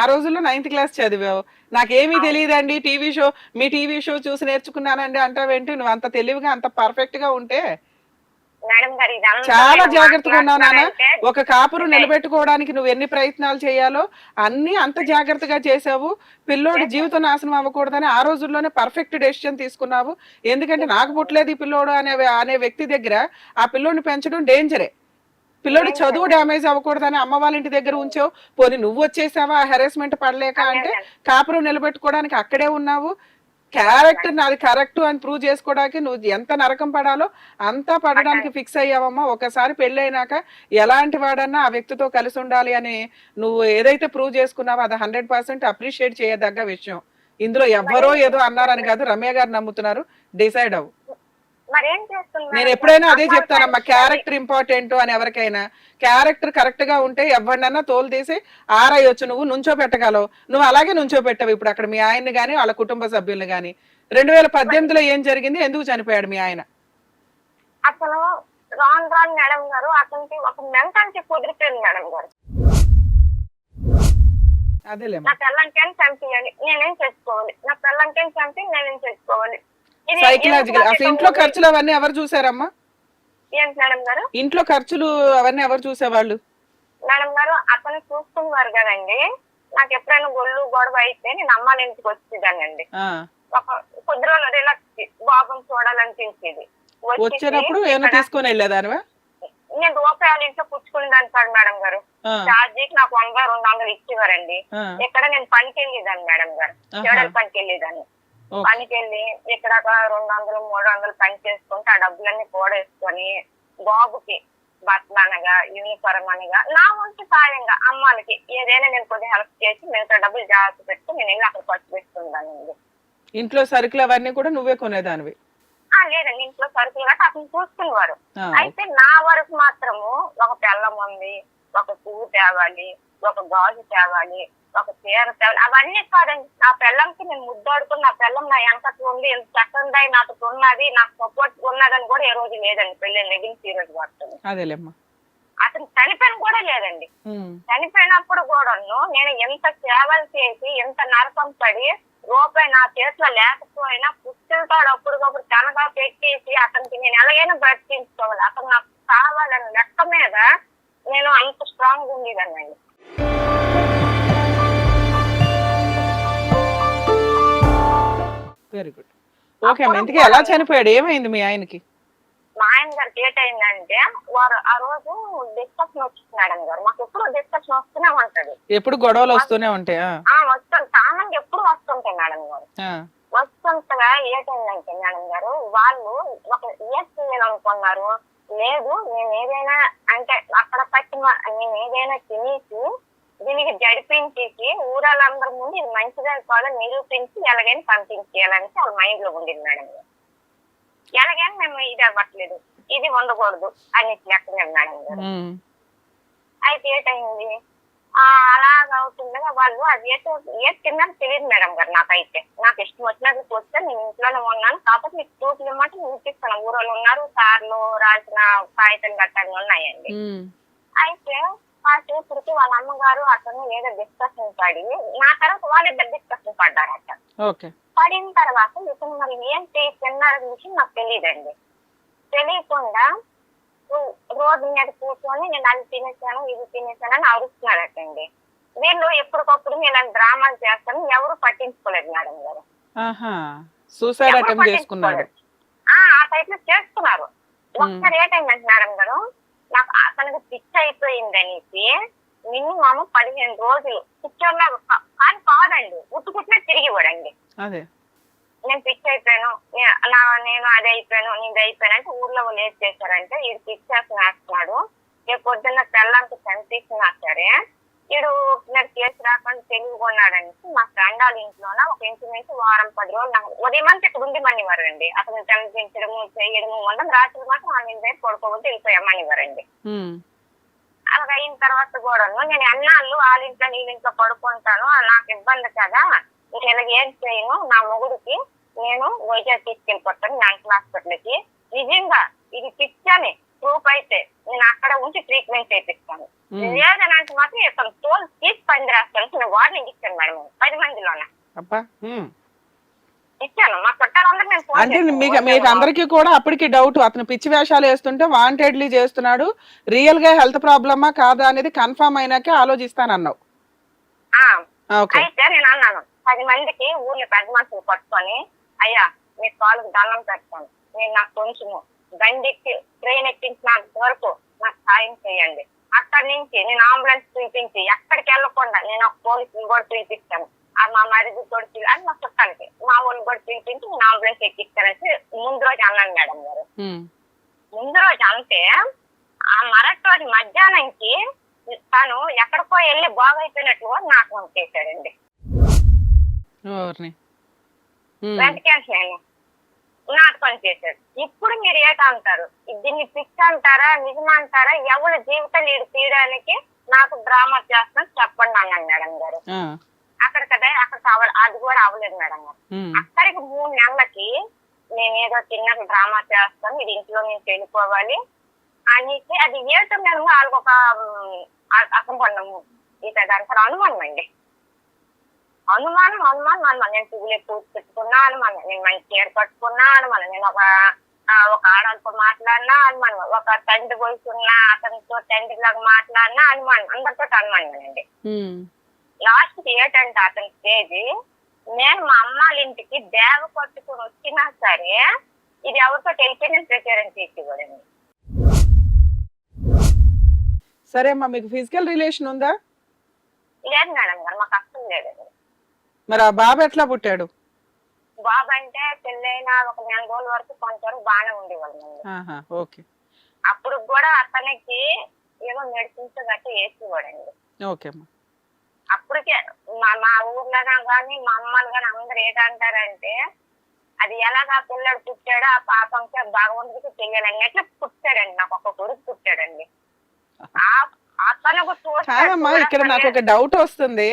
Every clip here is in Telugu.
ఆ రోజుల్లో నైన్త్ క్లాస్ చదివావు. నాకేమీ తెలియదండి టీవీ షో మీ టీవీ షో చూసి నేర్చుకున్నానండి అంటావేంటి నువ్వు అంత తెలివిగా అంత పర్ఫెక్ట్గా ఉంటే చాలా జాగ్రత్తగా ఉన్నావు నాన్న. ఒక కాపురు నిలబెట్టుకోవడానికి నువ్వు ఎన్ని ప్రయత్నాలు చేయాలో అన్ని అంత జాగ్రత్తగా చేసావు. పిల్లోడి జీవితం నాశనం అవ్వకూడదని ఆ రోజుల్లోనే పర్ఫెక్ట్ డెసిషన్ తీసుకున్నావు. ఎందుకంటే నాకు పుట్టలేదు ఈ పిల్లోడు అనే అనే వ్యక్తి దగ్గర ఆ పిల్లోడిని పెంచడం డేంజరే పిల్లోడి చదువు డ్యామేజ్ అవ్వకూడదని అమ్మ వాళ్ళ ఇంటి దగ్గర ఉంచావు పోనీ నువ్వు వచ్చేసావా హెరాస్మెంట్ పడలేక అంటే కాపురం నిలబెట్టుకోవడానికి అక్కడే ఉన్నావు. క్యారెక్టర్ నాది కరెక్ట్ అని ప్రూవ్ చేసుకోవడానికి నువ్వు ఎంత నరకం పడాలో అంతా పడడానికి ఫిక్స్ అయ్యావమ్మా. ఒకసారి పెళ్ళి అయినాక ఎలాంటి వాడన్నా ఆ వ్యక్తితో కలిసి ఉండాలి అని నువ్వు ఏదైతే ప్రూవ్ చేసుకున్నావో అది హండ్రెడ్ పర్సెంట్ అప్రిషియేట్ చేయదగ్గ విషయం. ఇందులో ఎవ్వరో ఏదో అన్నారని కాదు రమ్య గారు నమ్ముతున్నారు. డిసైడ్ అవ్వు. నేను ఎప్పుడైనా అదే చెప్తానమ్మా క్యారెక్టర్ ఇంపార్టెంట్ అని ఎవరికైనా. క్యారెక్టర్ కరెక్ట్గా ఉంటే ఎవరినన్నా తోలు తీసి ఆరయ్యొచ్చు నువ్వు నుంచో పెట్టగలవు నువ్వు అలాగే నుంచో పెట్టావు ఇప్పుడు అక్కడ మీ ఆయన్ని గాని వాళ్ళ కుటుంబ సభ్యుల్ని గాని. రెండు వేల పద్దెనిమిదిలో ఏం జరిగింది? ఎందుకు చనిపోయాడు మీ ఆయన? అతను రాన్ రాన్ మేడం గారు అతనికి ఒక మెంటాలిటీ కుదిరిపోయింది మేడం గారు. నా పిల్లంకేం చంపియాలి నేనేం చేసుకోవాలి? నా పిల్లంకేం చంపి నేనేం చేసుకోవాలి? సైకలాజికల్ అసలు ఇంట్లో ఖర్చులు అవన్నీ ఎవరు చూసారమ్మా? ఏంటి మేడం గారు? ఇంట్లో ఖర్చులు అవన్నీ ఎవరు చూసేవాళ్ళు? మేడం గారు అతను చూసుకున్నారు కదండి. నాకు ఎప్పుడైనా గొల్లు గొడవ అయితే నేను అమ్మాల ఇంటికి వచ్చేదానండి ఒక కొద్ది రోజులు రిలాక్స్ బాబుని చూడాలనిపించేది. వచ్చేసి వచ్చేటప్పుడు ఏమైనా తీసుకొని వెళ్ళేదానివా? నేను రూపాయలు ఇంట్లో పుచ్చుకునేదాన్ని సార్ మేడం గారు. ఛార్జీకి నాకు వంద రెండు వందలు ఇచ్చేవారండి. ఇక్కడ నేను పనికి వెళ్ళేదాన్ని మేడం గారు. చేయడానికి పనికి వెళ్ళేదాన్ని. పనికి వెళ్ళి ఇక్కడ రెండు వందలు మూడు వందలు పని చేసుకుంటే ఆ డబ్బులన్నీ కూడేసుకొని బాబుకి బట్టలు అనగా యూనిఫారం అనగా నా వంతు సాయంగా అమ్మాలకి ఏదైనా నేను కొద్దిగా హెల్ప్ చేసి మిగతా డబ్బులు జాగ్రత్త పెట్టి నేను వెళ్ళి అక్కడ ఖర్చు పెట్టుకుందానండి ఇంట్లో సరుకులు అవన్నీ కూడా నువ్వే కొనేదానివి? లేదండి ఇంట్లో సరుకులు గట్రా అతను చూసుకునేవారు. అయితే నా వరకు మాత్రము ఒక పెళ్ళం ఉంది ఒక పువ్వు తేవాలి ఒక గాజు తేవాలి ఒక చీర తేవాలి. అవన్నీ కాదండి. నా పెళ్ళంకి నేను ముద్దాడుకుని నా పెళ్ళం నా వెనకటి ఉంది ఎంత చక్కగా నాతో ఉన్నది నాకు సపోర్ట్ ఉన్నదని కూడా ఏ రోజు లేదండి. పెళ్ళి నెగిలిసి ఈ రోజు పడుతుంది అదేలేమ్మా. అతను చనిపోయిన కూడా లేదండి. చనిపోయినప్పుడు కూడాను నేను ఎంత సేవలు చేసి ఎంత నరకం పడి రూపాయి నా చేతిలో లేకపోయినా పుస్తలతో అప్పటికప్పుడు తనగా పెట్టేసి అతనికి నేను ఎలాగైనా బ్రతికించుకోవాలి. అతను నాకు కావాలని లెక్క మీద నేను అంత స్ట్రాంగ్ ఉండేదాన్ని వెరీ గుడ్ ఓకే అమ్మా ఇంతకీ ఎలా చనిపోయాడు? ఏమైంది మీ ఆయనకి? మా ఆయన గారికి ఏటైందంటే వారు ఆ రోజు డిస్కషన్ వచ్చింది గారు. మాకు ఎప్పుడు డిస్కషన్ వస్తూనే ఉంటది. ఎప్పుడు గొడవలు వస్తూనే ఉంటాయి? వస్తుంది కామన్ ఎప్పుడు వస్తుంటాయి మేడం గారు. వస్తుంటగా ఏటైందంటే మేడం గారు వాళ్ళు ఒక ఏం చేయాలనుకున్నారు లేదు నేను ఏదైనా అంటే అక్కడ పట్టిన నేను ఏదైనా తినేసి దీనికి జడిపించేసి ఊరాళ్ళందరి ముందు ఇది మంచిగా కాదని నిరూపించి ఎలాగైనా పంపించేయాలని వాళ్ళ మైండ్లో ఉండింది మేడం. ఎలాగైనా మేము ఇది అవ్వట్లేదు. ఇది ఉండకూడదు అని లెక్క మేడం అయితే ఏటైంది? ఆ అలాగ అవుతుండగా వాళ్ళు అది ఏటో ఏ తిన్నారో తెలియదు మేడం గారు నాకైతే. నాకు ఇష్టం వచ్చినట్లు పోస్తే నేను ఇంట్లోనే ఉన్నాను. కాకపోతే మీకు ప్రూఫ్లు ఇవ్వమంటే నేను ఇప్పిస్తాను ఊరోళ్ళు ఉన్నారు సార్లు రాసిన కాగితాలు గట్టాలు ఉన్నాయండి. అయితే ఆ వాళ్ళ అమ్మగారు అతను ఏదో డిస్కషన్ పడి నా తర్వాత వాళ్ళిద్దరు డిస్కషన్ పడ్డారట. పడిన తర్వాత ఇతను మరి ఏంటి తిన్నారని విషయం నాకు తెలియదండి తెలియకుండా రోడ్డు మీద కూర్చొని నేను అది తినేసాను ఇది తినేసాను అని అరుస్తున్నాడటండి వీళ్ళు ఎప్పటికప్పుడు నేను ఇలాంటి డ్రామాలు చేస్తాను ఎవరు పట్టించుకోలేదు మేడం గారు. సూసైడ్ అటెంప్ట్ ఆ టైప్లో చేస్తున్నారు ఒకసారి ఏటైందంటే మేడం గారు. నాకు అతనికి పిచ్చి అయిపోయింది అనేసి మినిమం పదిహేను రోజులు. పిచ్చోర్లా కానీ కాదండి. ఉట్టుకుట్టినా తిరిగి ఇవ్వడండి. నేను పిచ్చి అయిపోయాను. నేను అది అయిపోయాను నీది అయిపోయాను అంటే ఊర్లో వాళ్ళు ఏం చేశారంటే ఇది పిచ్చి వేస్తున్నాడు రేపు పొద్దున్న తెల్లంతా చంపేసినా సరే వీడు నాకు కేసు రాకుండా తెలివిగా ఉన్నాడని మా ఫ్రెండ్ వాళ్ళ ఇంట్లోన ఒక ఇంటి నుంచి వారం పది రోజులు నాకు ఉదయం అంతా ఇక్కడ ఉండి మనివారండి అతను చంపించడము చేయడము ఉండడం రాత్రి మాత్రం వాళ్ళ ఇంటి పడుకోబోతే వెళ్ళిపోయామనివారండి. అలాగ అయిన తర్వాత కూడాను నేను అన్నాళ్ళు వాళ్ళ ఇంట్లో నీ ఇంట్లో పడుకుంటాను నాకు ఇబ్బంది కదా ఇంక ఇలాగ ఏం చేయను నా మొగుడికి నేను వైజాగ్ తీసుకెళ్ళిపోతాను మెంటల్ హాస్పిటల్కి. నిజంగా ఇది పిచ్చని ప్రూఫ్ అయితే నేను అక్కడ ఉంచి ట్రీట్మెంట్ చేపిస్తాను లేదని అంటే మాత్రం ఇతను తోలు తీసి పని రాస్తాను వార్నింగ్ ఇచ్చాను మేడం పది మందిలోనే? అబ్బా. ఇచ్చాను. మా చుట్టాలందరూ నేను అంటే. మీకు మీకు అందరికీ కూడా అప్పటికి డౌట్ అతను పిచ్చి వేషాలు వేస్తుంటే వాంటెడ్లీ చేస్తున్నాడు. రియల్గా హెల్త్ ప్రాబ్లమా కాదా అనేది కన్ఫర్మ్ అయినాకే ఆలోచిస్తానన్నావు. అయితే నేను అన్నాను పది మందికి ఊర్లో పెద్ద మనుషులు పట్టుకొని అయ్యా మీ కాలుకు దండం పెడతాను. నేను నాకు కొంచెము బండికి ట్రైన్ ఎక్కించినంత వరకు నాకు సాయం చేయండి. అక్కడి నుంచి నేను అంబులెన్స్ పిలిపించి ఎక్కడికి వెళ్ళకుండా నేను ఒక పోలీసుని కూడా పిలిపిస్తాను ఆ మా మరిది కూడా పిలి అది మా చుట్టాలకి. మా వాళ్ళు కూడా పిలిపించి నేను అంబులెన్స్ ఎక్కిస్తానని ముందు రోజు అన్నాను మేడం గారు. ముందు రోజు అంటే ఆ మరటి రోజు మధ్యాహ్నంకి తను ఎక్కడికో వెళ్ళి బాగైపోయినట్లు కూడా నాటకం చేశాడండి నేను నాటకం చేశాడు ఇప్పుడు మీరు ఏట అంటారు దీన్ని పిచ్చి అంటారా? నిజం అంటారా? ఎవరి జీవితం నీడు తీయడానికి నాకు డ్రామా చేస్తున్నా చెప్పండి అన్నాను మేడం గారు. అక్కడ కదా అక్కడికి అవ అది కూడా అవ్వలేదు మేడం గారు. అక్కడికి మూడు నెలలకి నేను ఏదో చిన్న డ్రామా చేస్తాను ఇది ఇంట్లో నుంచి వెళ్ళిపోవాలి అనేసి అది ఏటం నేను వాళ్ళకి ఒక అసంపన్నము. ఇక దానికి అనుమానం అండి అనుమానం అనుమానం. అనుమానం నేను పువ్వులు ఎక్కువ పెట్టుకున్నా అనుమానం నేను మంచి చీర కట్టుకున్నా అనుమానం నేను ఒక ఒక ఆడవాళ్ళతో మాట్లాడినా అనుమానం. ఒక తండ్రి వయసున్న అతనితో తండ్రి లాగా మాట్లాడినా అనుమానం. అందరితో అనుమానం అండి. ఉమ్. లాస్ట్ ఏంటంటే అతని స్టేజ్ నేను మా అమ్మాళ్ళ ఇంటికి దేవ పట్టుకుని వచ్చినా సరే ఇది ఎవరితో తెలిపి నేను ప్రచారం చేసేవాడండి సరే అమ్మా మీకు ఫిజికల్ రిలేషన్ ఉందా? లేదు మేడం గారు మాకు అస్సలు లేదండి. మరి ఆ బాబు ఎట్లా పుట్టాడు? బాబు అంటే పెళ్ళైన ఒక నెల రోజుల వరకు కొంతవరకు బాగానే ఉండేవాళ్ళండి ఆహా ఓకే. అప్పుడు కూడా అతనికి ఏమో మెడిసిన్స్ గట్టి వేసేవాడండి. ఓకే అప్పటికే మా మా ఊర్లో కానీ మా అమ్మలు కానీ అందరు ఏంటంటారంటే అది ఎలాగా పిల్లడు పుట్టాడో ఆ పాపంకి భగవంతుడికి తెలియాలని ఎట్లా పుట్టాడండి? నాకు ఒక కొడుకు పుట్టాడండి. అతను ఇక్కడ నాకు ఒక డౌట్ వస్తుంది.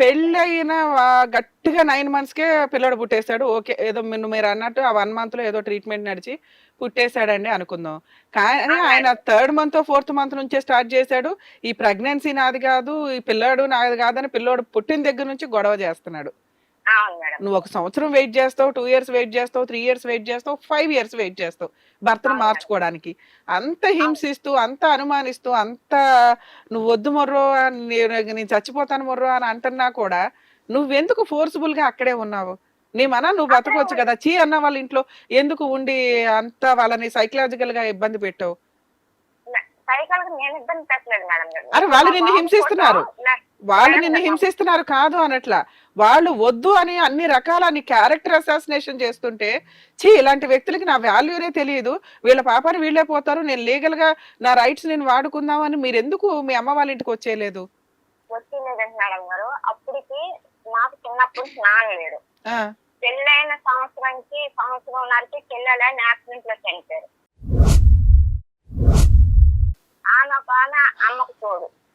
పెళ్ళైన గట్టిగా నైన్ మంత్స్ కే పిల్లడు పుట్టేశాడు. ఓకే ఏదో మీరు మీరు అన్నట్టు ఆ వన్ మంత్లో ఏదో ట్రీట్మెంట్ నడిచి పుట్టేశాడండి అనుకుందాం. కానీ ఆయన థర్డ్ మంత్ ఫోర్త్ మంత్ నుంచే స్టార్ట్ చేశాడు. ఈ ప్రెగ్నెన్సీ నాది కాదు ఈ పిల్లాడు నాది కాదని పిల్లోడు పుట్టిన దగ్గర నుంచి గొడవ చేస్తున్నాడు. నువ్వు ఒక సంవత్సరం వెయిట్ చేస్తావు టూ ఇయర్స్ వెయిట్ చేస్తావు త్రీ ఇయర్స్ వెయిట్ చేస్తావు ఫైవ్ ఇయర్స్ వెయిట్ చేస్తావు భర్తను మార్చుకోవడానికి. అంత హింసిస్తూ అంత అనుమానిస్తూ అంత నువ్వు వద్దు మొర్రో అని నేను నేను చచ్చిపోతాను మొర్రో అని అంటున్నా కూడా నువ్వెందుకు ఫోర్స్ఫుల్గా అక్కడే ఉన్నావు? నీ మన నువ్వు బతకొచ్చు కదా చీ అన్న వాళ్ళ ఇంట్లో ఎందుకు ఉండి అంత వాళ్ళని సైకలాజికల్గా ఇబ్బంది పెట్టావు సైకిల్ నేను ఇబ్బంది పెట్టలేదు మేడం గారు. అరే వాళ్ళు నిన్ను హింసిస్తున్నారు. వాళ్ళు నిన్ను హింసిస్తున్నారు కాదు అనట్లా. వాళ్ళు వద్దు అని అన్ని రకాల నీ క్యారెక్టర్ అసాసినేషన్ చేస్తుంటే చీ ఇలాంటి వ్యక్తులకి నా వాల్యూనే తెలియదు. వీళ్ళ పాపాన్ని వీళ్ళే పోతారు. నేను లీగల్గా నా రైట్స్ నేను వాడుకుందామని మీరు ఎందుకు మీ అమ్మ వాళ్ళ ఇంటికి వచ్చేయలేదు? అప్పటికి నాకు చిన్నప్పుడు స్నానం లేడు ఆ, పెళ్ళైన సంవత్సరానికి సంవత్సరంన్నరకి పిల్లలని యాక్సిడెంట్లో చనిపోయారు.